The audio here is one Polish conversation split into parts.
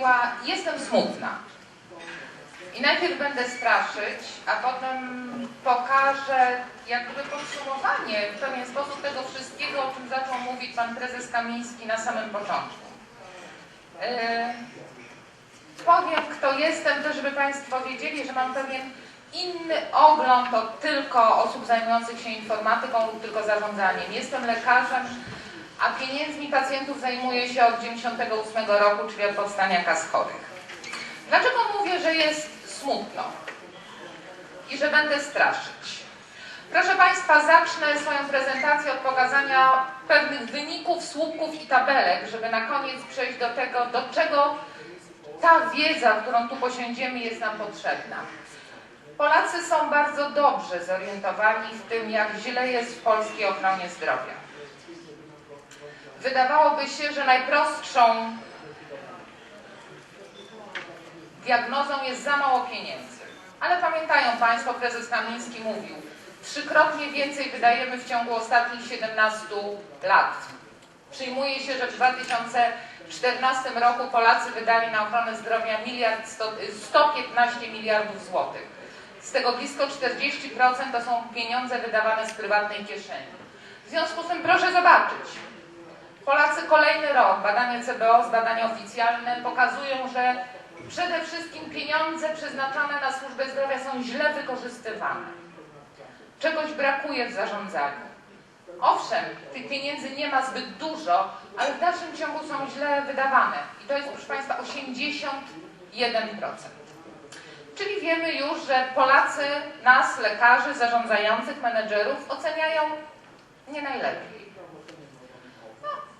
mówiła, jestem smutna. I najpierw będę straszyć, a potem pokażę jakby podsumowanie w pewien sposób tego wszystkiego, o czym zaczął mówić pan prezes Kamiński na samym początku. Y, powiem, kto jestem, też żeby Państwo wiedzieli, że mam pewien inny ogląd od tylko osób zajmujących się informatyką lub tylko zarządzaniem. Jestem lekarzem, a pieniędzmi pacjentów zajmuję się od 98 roku, czyli od powstania kas chorych. Dlaczego mówię, że jest smutno i że będę straszyć? Proszę Państwa, zacznę swoją prezentację od pokazania pewnych wyników, słupków i tabelek, żeby na koniec przejść do tego, do czego ta wiedza, którą tu posiądziemy, jest nam potrzebna. Polacy są bardzo dobrze zorientowani w tym, jak źle jest w polskiej ochronie zdrowia. Wydawałoby się, że najprostszą diagnozą jest za mało pieniędzy. Ale pamiętają Państwo, prezes Kamiński mówił, trzykrotnie więcej wydajemy w ciągu ostatnich 17 lat. Przyjmuje się, że w 2014 roku Polacy wydali na ochronę zdrowia miliard 100, 115 miliardów złotych. Z tego blisko 40% to są pieniądze wydawane z prywatnej kieszeni. W związku z tym proszę zobaczyć. Polacy kolejny rok, badania CBO, badania oficjalne pokazują, że przede wszystkim pieniądze przeznaczane na służbę zdrowia są źle wykorzystywane. Czegoś brakuje w zarządzaniu. Owszem, tych pieniędzy nie ma zbyt dużo, ale w dalszym ciągu są źle wydawane. I to jest, proszę Państwa, 81%. Czyli wiemy już, że Polacy nas, lekarzy, zarządzających, menedżerów oceniają nie najlepiej.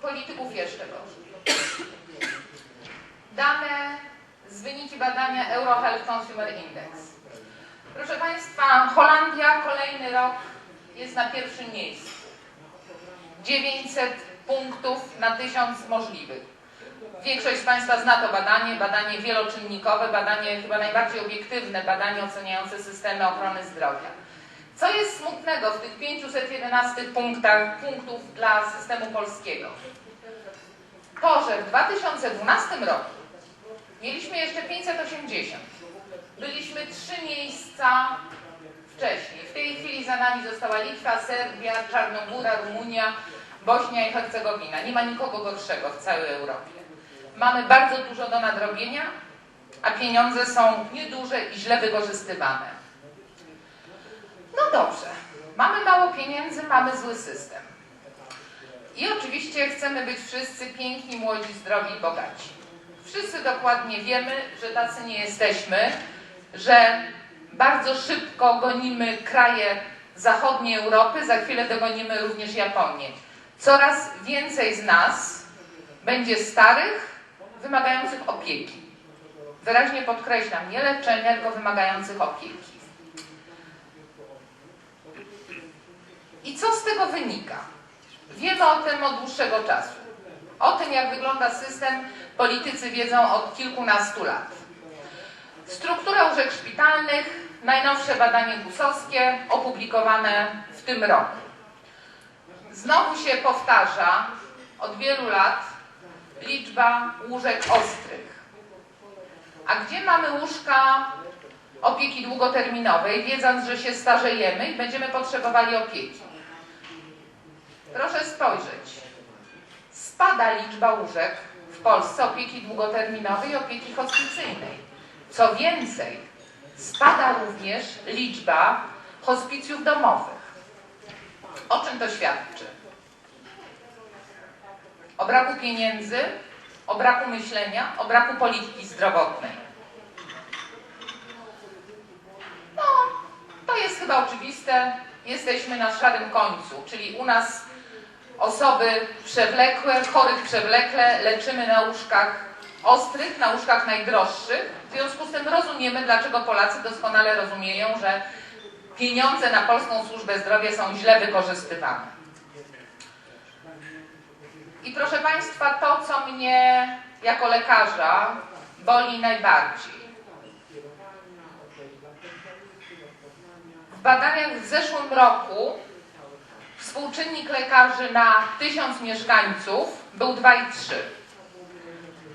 Polityków jeszcze gorzej. Dane z wyniki badania Eurohealth Consumer Index. Proszę Państwa, Holandia kolejny rok jest na pierwszym miejscu. 900 punktów na 1000 możliwych. Większość z Państwa zna to badanie, badanie wieloczynnikowe, badanie chyba najbardziej obiektywne, badanie oceniające systemy ochrony zdrowia. Co jest smutnego w tych 511 punktach, punktów dla systemu polskiego? To, że w 2012 roku mieliśmy jeszcze 580. Byliśmy trzy miejsca wcześniej. W tej chwili za nami została Litwa, Serbia, Czarnogóra, Rumunia, Bośnia i Hercegowina. Nie ma nikogo gorszego w całej Europie. Mamy bardzo dużo do nadrobienia, a pieniądze są nieduże i źle wykorzystywane. No dobrze, mamy mało pieniędzy, mamy zły system. I oczywiście chcemy być wszyscy piękni, młodzi, zdrowi, bogaci. Wszyscy dokładnie wiemy, że tacy nie jesteśmy, że bardzo szybko gonimy kraje zachodniej Europy, za chwilę dogonimy również Japonię. Coraz więcej z nas będzie starych, wymagających opieki. Wyraźnie podkreślam, nie leczenia, tylko wymagających opieki. I co z tego wynika? Wiemy o tym od dłuższego czasu. O tym, jak wygląda system, politycy wiedzą od kilkunastu lat. Struktura łóżek szpitalnych, najnowsze badanie gusowskie, opublikowane w tym roku. Znowu się powtarza od wielu lat liczba łóżek ostrych. A gdzie mamy łóżka opieki długoterminowej, wiedząc, że się starzejemy i będziemy potrzebowali opieki? Proszę spojrzeć. Spada liczba łóżek w Polsce opieki długoterminowej i opieki hospicyjnej. Co więcej, spada również liczba hospicjów domowych. O czym to świadczy? O braku pieniędzy, o braku myślenia, o braku polityki zdrowotnej. No, to jest chyba oczywiste. Jesteśmy na szarym końcu, czyli u nas osoby przewlekłe, chorych przewlekle leczymy na łóżkach ostrych, na łóżkach najdroższych. W związku z tym rozumiemy, dlaczego Polacy doskonale rozumieją, że pieniądze na polską służbę zdrowia są źle wykorzystywane. I proszę Państwa, to co mnie jako lekarza boli najbardziej. W badaniach w zeszłym roku Współczynnik lekarzy na 1000 mieszkańców był 2,3.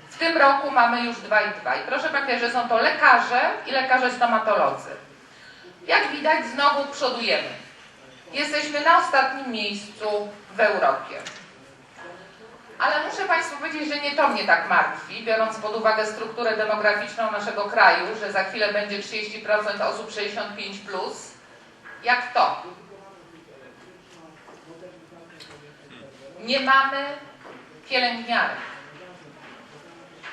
W tym roku mamy już 2,2. I proszę pamiętać, że są to lekarze i lekarze stomatolodzy. Jak widać, znowu przodujemy. Jesteśmy na ostatnim miejscu w Europie. Ale muszę Państwu powiedzieć, że nie to mnie tak martwi, biorąc pod uwagę strukturę demograficzną naszego kraju, że za chwilę będzie 30% osób 65+. Plus. Jak to? Nie mamy pielęgniarek.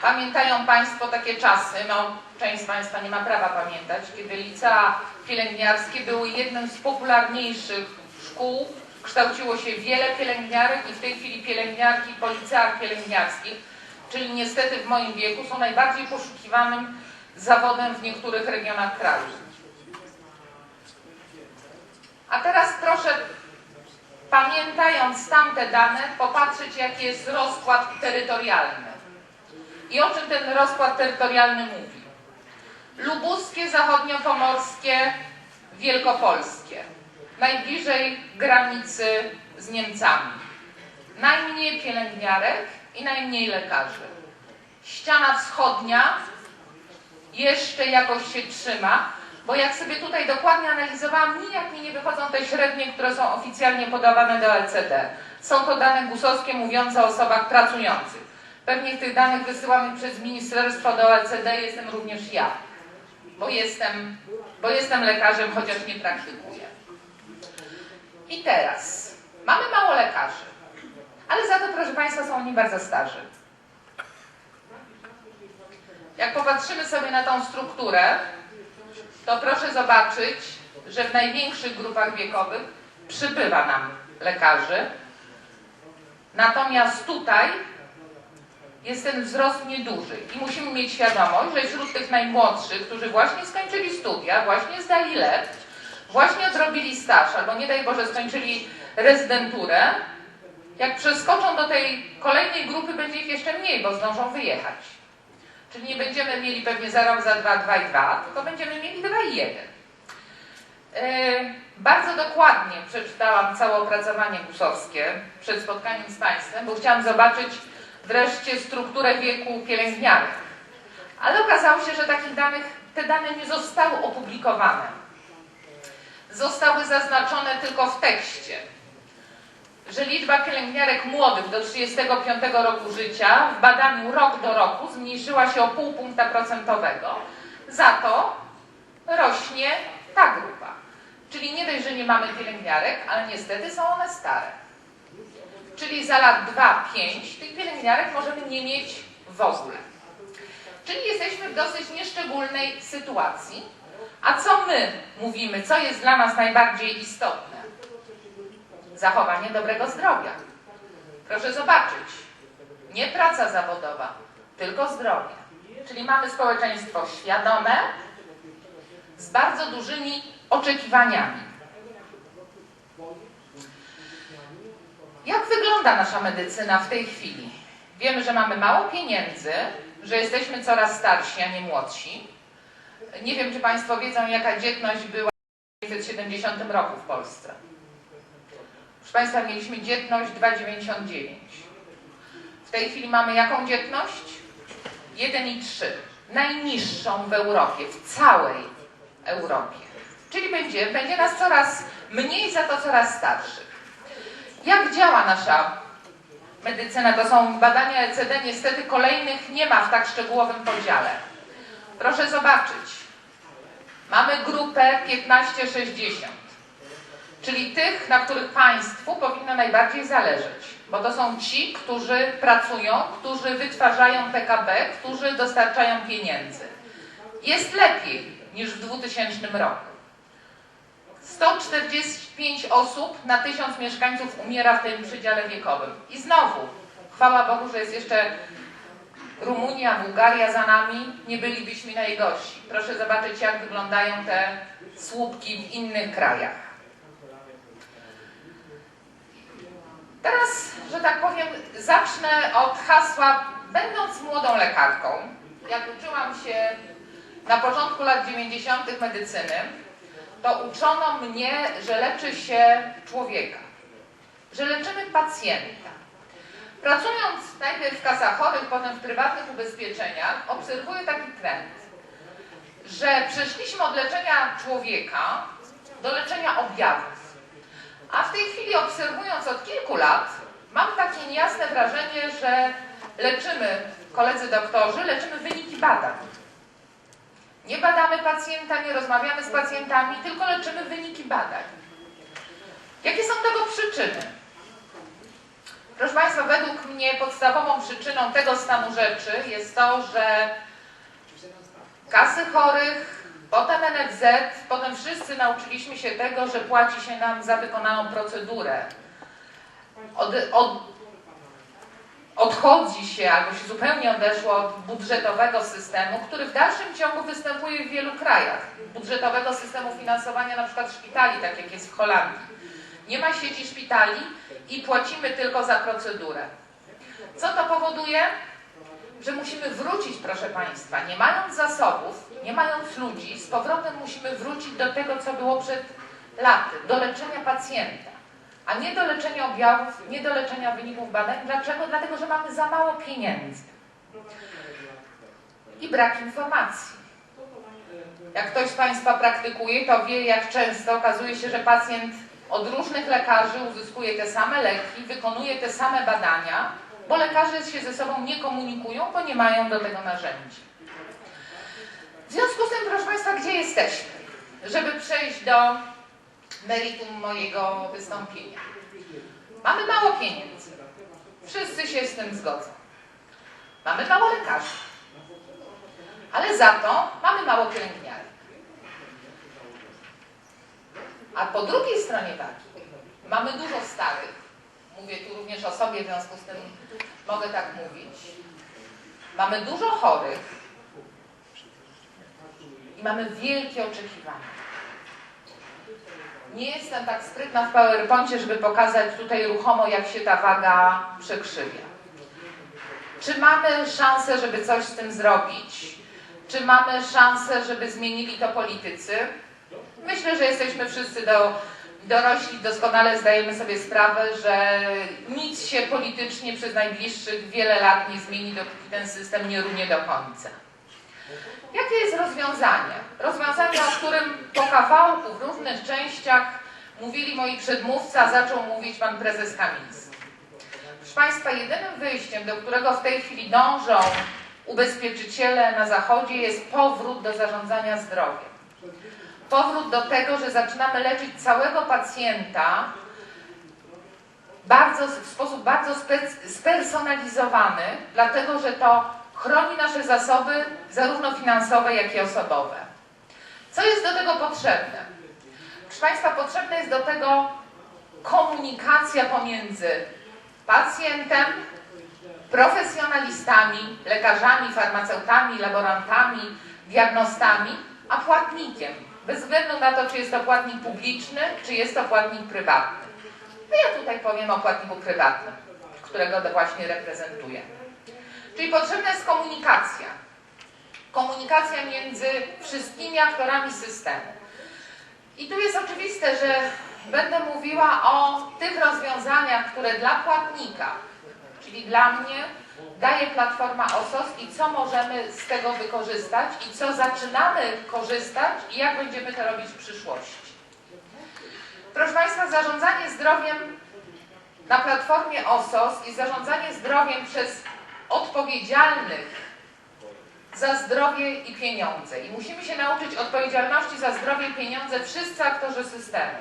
Pamiętają Państwo takie czasy, no część z Państwa nie ma prawa pamiętać, kiedy licea pielęgniarskie były jednym z popularniejszych szkół, kształciło się wiele pielęgniarek i w tej chwili pielęgniarki po liceach pielęgniarskich, czyli niestety w moim wieku są najbardziej poszukiwanym zawodem w niektórych regionach kraju. A teraz proszę, pamiętając tamte dane, popatrzeć jaki jest rozkład terytorialny. I o czym ten rozkład terytorialny mówi? Lubuskie, zachodniopomorskie, wielkopolskie. Najbliżej granicy z Niemcami. Najmniej pielęgniarek i najmniej lekarzy. Ściana wschodnia jeszcze jakoś się trzyma, bo jak sobie tutaj dokładnie analizowałam, nijak mi nie wychodzą te średnie, które są oficjalnie podawane do LCD. Są to dane gusowskie mówiące o osobach pracujących. Pewnie tych danych wysyłamy przez ministerstwo do OECD, jestem również ja, bo jestem, bo jestem lekarzem, chociaż nie praktykuję. I teraz, mamy mało lekarzy, ale za to, proszę Państwa, są oni bardzo starzy. Jak popatrzymy sobie na tą strukturę, to proszę zobaczyć, że w największych grupach wiekowych przybywa nam lekarzy. Natomiast tutaj jest ten wzrost nieduży i musimy mieć świadomość, że wśród tych najmłodszych, którzy właśnie skończyli studia, właśnie zdali LEP, właśnie odrobili staż, albo nie daj Boże skończyli rezydenturę, jak przeskoczą do tej kolejnej grupy, będzie ich jeszcze mniej, bo zdążą wyjechać. Czyli nie będziemy mieli pewnie za rok, za dwa, dwa i dwa, tylko będziemy mieli dwa i jeden. Yy, bardzo dokładnie przeczytałam całe opracowanie gusowskie przed spotkaniem z Państwem, bo chciałam zobaczyć wreszcie strukturę wieku pielęgniarek. Ale okazało się, że takich danych, te dane nie zostały opublikowane. Zostały zaznaczone tylko w tekście, że liczba pielęgniarek młodych do 35 roku życia w badaniu rok do roku zmniejszyła się o pół punkta procentowego. Za to rośnie ta grupa. Czyli nie dość, że nie mamy pielęgniarek, ale niestety są one stare. Czyli za lat 2-5 tych pielęgniarek możemy nie mieć w ogóle. Czyli jesteśmy w dosyć nieszczególnej sytuacji. A co my mówimy, co jest dla nas najbardziej istotne? Zachowanie dobrego zdrowia. Proszę zobaczyć, nie praca zawodowa, tylko zdrowie. Czyli mamy społeczeństwo świadome, z bardzo dużymi oczekiwaniami. Jak wygląda nasza medycyna w tej chwili? Wiemy, że mamy mało pieniędzy, że jesteśmy coraz starsi, a nie młodsi. Nie wiem, czy Państwo wiedzą, jaka dzietność była w 1970 roku w Polsce. Proszę Państwa, mieliśmy dzietność 2,99. W tej chwili mamy jaką dzietność? 1,3. Najniższą w Europie, w całej Europie. Czyli będzie, będzie nas coraz mniej, za to coraz starszych. Jak działa nasza medycyna? To są badania ECD, niestety kolejnych nie ma w tak szczegółowym podziale. Proszę zobaczyć. Mamy grupę 15-60, czyli tych, na których Państwu powinno najbardziej zależeć, bo to są ci, którzy pracują, którzy wytwarzają PKB, którzy dostarczają pieniędzy. Jest lepiej niż w 2000 roku. 145 osób na 1000 mieszkańców umiera w tym przedziale wiekowym. I znowu, chwała Bogu, że jest jeszcze Rumunia, Bułgaria za nami, nie bylibyśmy najgorsi. Proszę zobaczyć, jak wyglądają te słupki w innych krajach. Teraz, że tak powiem, zacznę od hasła, będąc młodą lekarką, jak uczyłam się na początku lat 90. medycyny, to uczono mnie, że leczy się człowieka. że leczymy pacjenta. Pracując najpierw w kasach chorych, potem w prywatnych ubezpieczeniach, obserwuję taki trend, że przeszliśmy od leczenia człowieka do leczenia objawów. A w tej chwili obserwując od kilku lat, mam takie niejasne wrażenie, że leczymy, koledzy doktorzy, leczymy wyniki badań. Nie badamy pacjenta, nie rozmawiamy z pacjentami, tylko leczymy wyniki badań. Jakie są tego przyczyny? Proszę Państwa, według mnie podstawową przyczyną tego stanu rzeczy jest to, że kasy chorych, potem NFZ, potem wszyscy nauczyliśmy się tego, że płaci się nam za wykonaną procedurę. Od, od, odchodzi się, albo się zupełnie odeszło od budżetowego systemu, który w dalszym ciągu występuje w wielu krajach. Budżetowego systemu finansowania na przykład szpitali, tak jak jest w Holandii. Nie ma sieci szpitali i płacimy tylko za procedurę. Co to powoduje? Że musimy wrócić, proszę Państwa, nie mając zasobów, nie mając ludzi, z powrotem musimy wrócić do tego, co było przed laty, do leczenia pacjenta, a nie do leczenia objawów, nie do leczenia wyników badań. Dlaczego? Dlatego, że mamy za mało pieniędzy i brak informacji. Jak ktoś z Państwa praktykuje, to wie, jak często okazuje się, że pacjent od różnych lekarzy uzyskuje te same leki, wykonuje te same badania, bo lekarze się ze sobą nie komunikują, bo nie mają do tego narzędzi. Związku z tym, proszę Państwa, gdzie jesteśmy? Żeby przejść do meritum mojego wystąpienia. Mamy mało pieniędzy. Wszyscy się z tym zgodzą. Mamy mało lekarzy. Ale za to mamy mało pielęgniarek. A po drugiej stronie wagi mamy dużo starych. Mówię tu również o sobie, w związku z tym mogę tak mówić. Mamy dużo chorych i mamy wielkie oczekiwania. Nie jestem tak sprytna w PowerPoincie, żeby pokazać tutaj ruchomo, jak się ta waga przekrzywia. Czy mamy szansę, żeby coś z tym zrobić? Czy mamy szansę, żeby zmienili to politycy? Myślę, że jesteśmy wszyscy do, dorośli, doskonale zdajemy sobie sprawę, że nic się politycznie przez najbliższych wiele lat nie zmieni, dopóki ten system nie runie do końca. Jakie jest rozwiązanie? Rozwiązanie, o którym po kawałku w różnych częściach mówili moi przedmówcy, a zaczął mówić pan prezes Kamiński. Proszę Państwa, jedynym wyjściem, do którego w tej chwili dążą ubezpieczyciele na Zachodzie jest powrót do zarządzania zdrowiem powrót do tego, że zaczynamy leczyć całego pacjenta bardzo, w sposób bardzo spersonalizowany, dlatego że to chroni nasze zasoby zarówno finansowe, jak i osobowe. Co jest do tego potrzebne? Proszę Państwa, potrzebna jest do tego komunikacja pomiędzy pacjentem, profesjonalistami, lekarzami, farmaceutami, laborantami, diagnostami, a płatnikiem, bez względu na to, czy jest to płatnik publiczny, czy jest to płatnik prywatny. No ja tutaj powiem o płatniku prywatnym, którego właśnie reprezentuję. Czyli potrzebna jest komunikacja. Komunikacja między wszystkimi aktorami systemu. I tu jest oczywiste, że będę mówiła o tych rozwiązaniach, które dla płatnika, czyli dla mnie, daje Platforma OSOS i co możemy z tego wykorzystać i co zaczynamy korzystać i jak będziemy to robić w przyszłości. Proszę Państwa, zarządzanie zdrowiem na Platformie OSOS i zarządzanie zdrowiem przez odpowiedzialnych za zdrowie i pieniądze. I musimy się nauczyć odpowiedzialności za zdrowie i pieniądze wszyscy aktorzy systemu.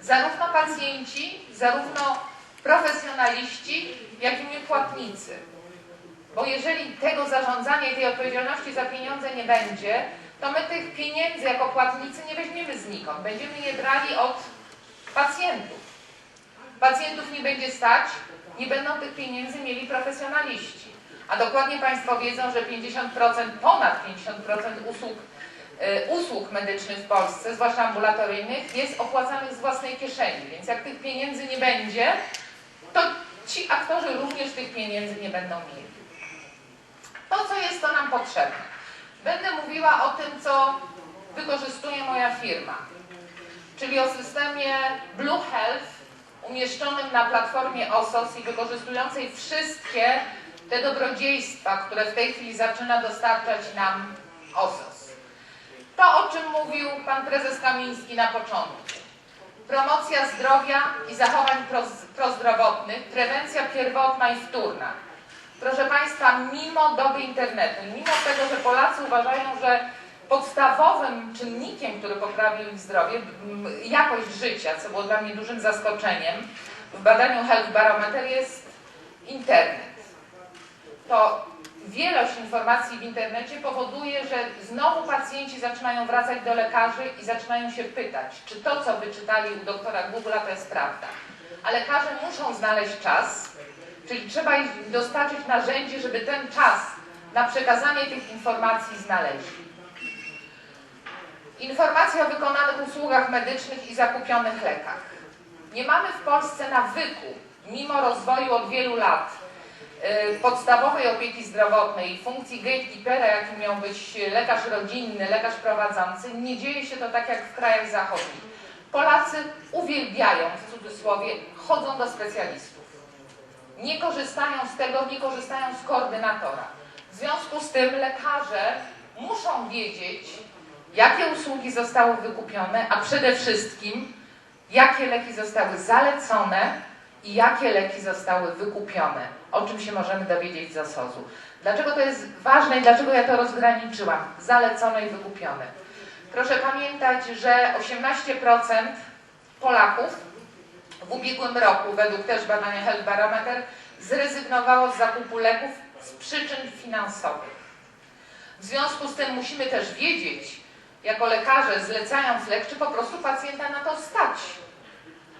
Zarówno pacjenci, zarówno profesjonaliści, jak i płatnicy. Bo jeżeli tego zarządzania i tej odpowiedzialności za pieniądze nie będzie, to my tych pieniędzy jako płatnicy nie weźmiemy znikąd. Będziemy je brali od pacjentów. Pacjentów nie będzie stać, nie będą tych pieniędzy mieli profesjonaliści. A dokładnie Państwo wiedzą, że 50%, ponad 50% usług, y, usług medycznych w Polsce, zwłaszcza ambulatoryjnych, jest opłacanych z własnej kieszeni. Więc jak tych pieniędzy nie będzie, to ci aktorzy również tych pieniędzy nie będą mieli. Po co jest to nam potrzebne? Będę mówiła o tym, co wykorzystuje moja firma, czyli o systemie Blue Health umieszczonym na platformie OSOS i wykorzystującej wszystkie te dobrodziejstwa, które w tej chwili zaczyna dostarczać nam OSOS. To, o czym mówił pan prezes Kamiński na początku. Promocja zdrowia i zachowań proz- prozdrowotnych, prewencja pierwotna i wtórna. Proszę Państwa, mimo doby internetu, mimo tego, że Polacy uważają, że podstawowym czynnikiem, który poprawił ich zdrowie, jakość życia, co było dla mnie dużym zaskoczeniem, w badaniu Health Barometer jest internet. To wielość informacji w internecie powoduje, że znowu pacjenci zaczynają wracać do lekarzy i zaczynają się pytać, czy to, co wyczytali u doktora Google'a, to jest prawda. A lekarze muszą znaleźć czas, czyli trzeba im dostarczyć narzędzie, żeby ten czas na przekazanie tych informacji znaleźli. Informacje o wykonanych usługach medycznych i zakupionych lekach. Nie mamy w Polsce nawyku, mimo rozwoju od wielu lat, podstawowej opieki zdrowotnej, funkcji gatekeepera, jakim miał być lekarz rodzinny, lekarz prowadzący, nie dzieje się to tak jak w krajach zachodnich. Polacy uwielbiają, w cudzysłowie, chodzą do specjalistów. Nie korzystają z tego, nie korzystają z koordynatora. W związku z tym lekarze muszą wiedzieć, jakie usługi zostały wykupione, a przede wszystkim, jakie leki zostały zalecone i jakie leki zostały wykupione, o czym się możemy dowiedzieć z OSOZ-u. Dlaczego to jest ważne i dlaczego ja to rozgraniczyłam? Zalecone i wykupione. Proszę pamiętać, że 18% Polaków w ubiegłym roku, według też badania Health Barometer, zrezygnowało z zakupu leków z przyczyn finansowych. W związku z tym musimy też wiedzieć, jako lekarze zlecając lek, czy po prostu pacjenta na to stać,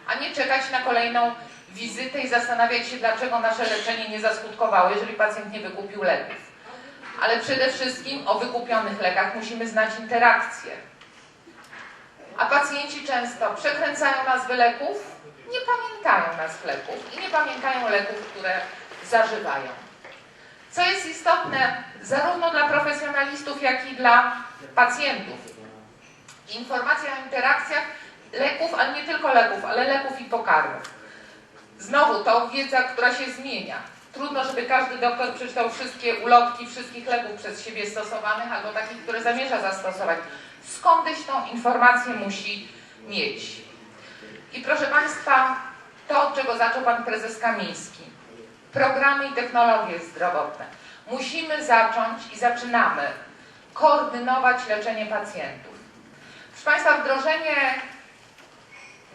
a nie czekać na kolejną wizytę i zastanawiać się, dlaczego nasze leczenie nie zaskutkowało, jeżeli pacjent nie wykupił leków. Ale przede wszystkim o wykupionych lekach musimy znać interakcje. A pacjenci często przekręcają nazwy leków, nie pamiętają nazw leków i nie pamiętają leków, które zażywają. Co jest istotne zarówno dla profesjonalistów, jak i dla pacjentów. Informacja o interakcjach leków, ale nie tylko leków, ale leków i pokarmów. Znowu to wiedza, która się zmienia. Trudno, żeby każdy doktor przeczytał wszystkie ulotki wszystkich leków przez siebie stosowanych albo takich, które zamierza zastosować. Skądś tą informację musi mieć. I proszę Państwa, to, od czego zaczął Pan Prezes Kamiński. Programy i technologie zdrowotne. Musimy zacząć i zaczynamy koordynować leczenie pacjentów. Proszę Państwa, wdrożenie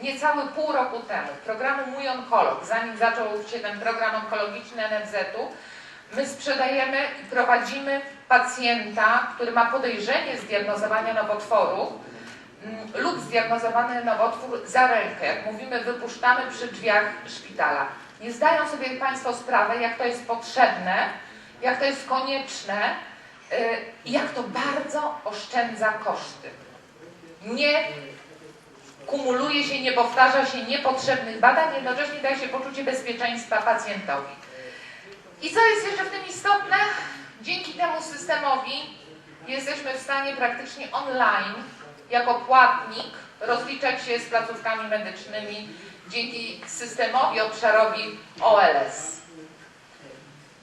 niecałe pół roku temu programu Mój Onkolog, zanim zaczął się ten program onkologiczny NFZ-u, my sprzedajemy i prowadzimy pacjenta, który ma podejrzenie zdiagnozowania nowotworu mm, lub zdiagnozowany nowotwór za rękę. Jak mówimy, wypuszczamy przy drzwiach szpitala. Nie zdają sobie Państwo sprawy, jak to jest potrzebne, jak to jest konieczne i jak to bardzo oszczędza koszty. Nie kumuluje się, nie powtarza się niepotrzebnych badań, jednocześnie daje się poczucie bezpieczeństwa pacjentowi. I co jest jeszcze w tym istotne? Dzięki temu systemowi jesteśmy w stanie praktycznie online, jako płatnik, rozliczać się z placówkami medycznymi dzięki systemowi obszarowi OLS.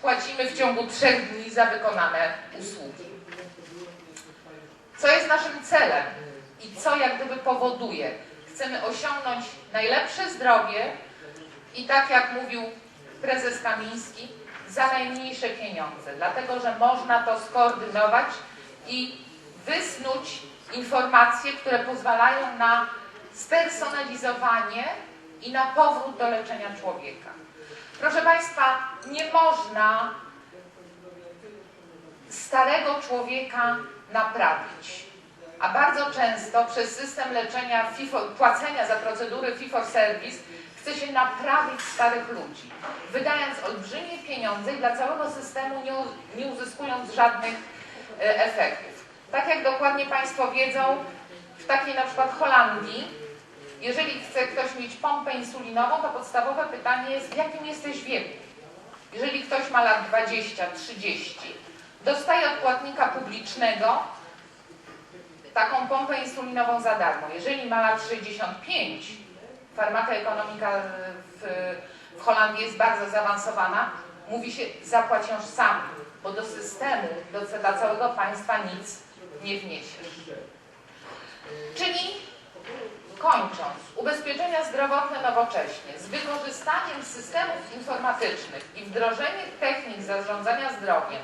Płacimy w ciągu trzech dni za wykonane usługi. Co jest naszym celem i co jak gdyby powoduje? Chcemy osiągnąć najlepsze zdrowie i tak jak mówił prezes Kamiński, za najmniejsze pieniądze, dlatego że można to skoordynować i wysnuć informacje, które pozwalają na spersonalizowanie i na powrót do leczenia człowieka. Proszę Państwa, nie można starego człowieka naprawić. A bardzo często przez system leczenia, FIFO, płacenia za procedury fee for service chce się naprawić starych ludzi, wydając olbrzymie pieniądze i dla całego systemu nie, nie uzyskując żadnych e, efektów. Tak jak dokładnie Państwo wiedzą, w takiej na przykład Holandii, jeżeli chce ktoś mieć pompę insulinową, to podstawowe pytanie jest, w jakim jesteś wieku? Jeżeli ktoś ma lat 20, 30, dostaje od płatnika publicznego taką pompę insulinową za darmo. Jeżeli ma lat 65, farmakoekonomika w, w Holandii jest bardzo zaawansowana, mówi się zapłacisz sam, bo do systemu, do, dla całego państwa nic nie wniesiesz. Czyli kończąc, ubezpieczenia zdrowotne nowocześnie z wykorzystaniem systemów informatycznych i wdrożeniem technik zarządzania zdrowiem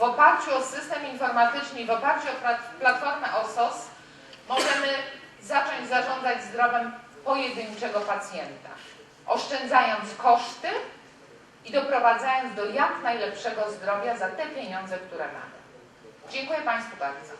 w oparciu o system informatyczny i w oparciu o plat- platformę OSOS możemy zacząć zarządzać zdrowiem pojedynczego pacjenta, oszczędzając koszty i doprowadzając do jak najlepszego zdrowia za te pieniądze, które mamy. Dziękuję Państwu bardzo.